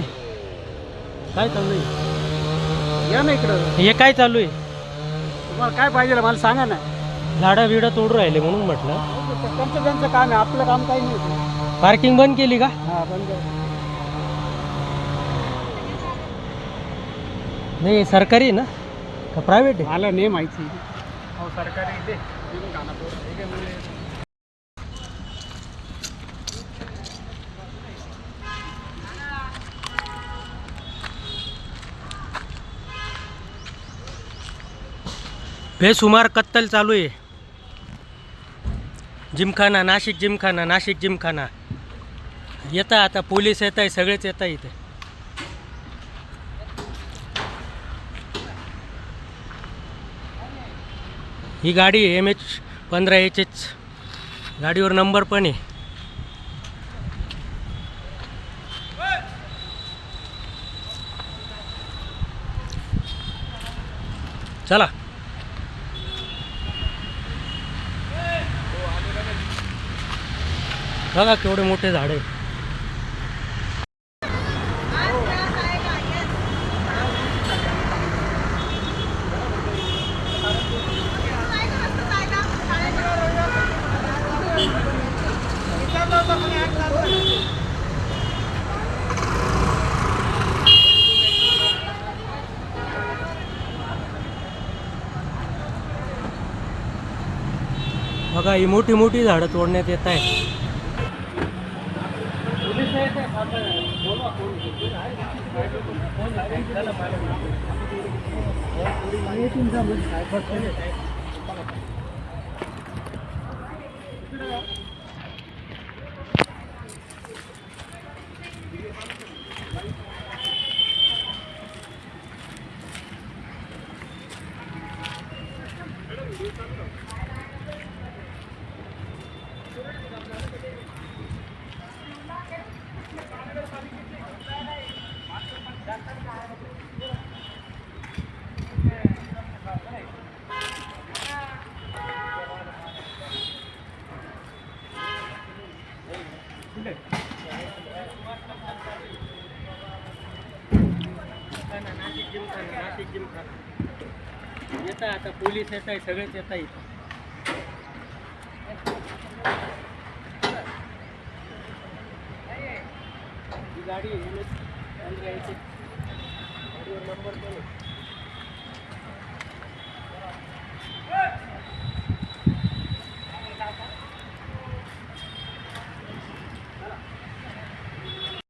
काय चालू आहे? या ना इकडं. हे काय चालू आहे? तुम्हाला काय पाहिजे मला सांगा ना. झाडं बिडं तोडून राहिले म्हणून म्हटलं. त्यांचं त्यांचं काम आहे. आपलं काम काही नाही. पार्किंग बंद केली का? हा बंद नाही सरकारी आहे ना? का प्रायव्हेट आहे? मला नाही माहिती. हो सरकारी बेसुमार कत्तल चालू आहे. जिमखाना नाशिक जिमखाना नाशिक जिमखाना. येता आता पोलीस येत आहे सगळेच येत आहे इथे. ही गाडी एम एच पंधरा एच एच गाडीवर नंबर पण आहे. चला. बघा केवढे मोठे झाड आहे बघा ही मोठी मोठी झाडं तोडण्यात येत आहे येत आता पोलीस येत आहे सगळेच येत आहे. गाडी आहे, NS पंधरा नंबर चलो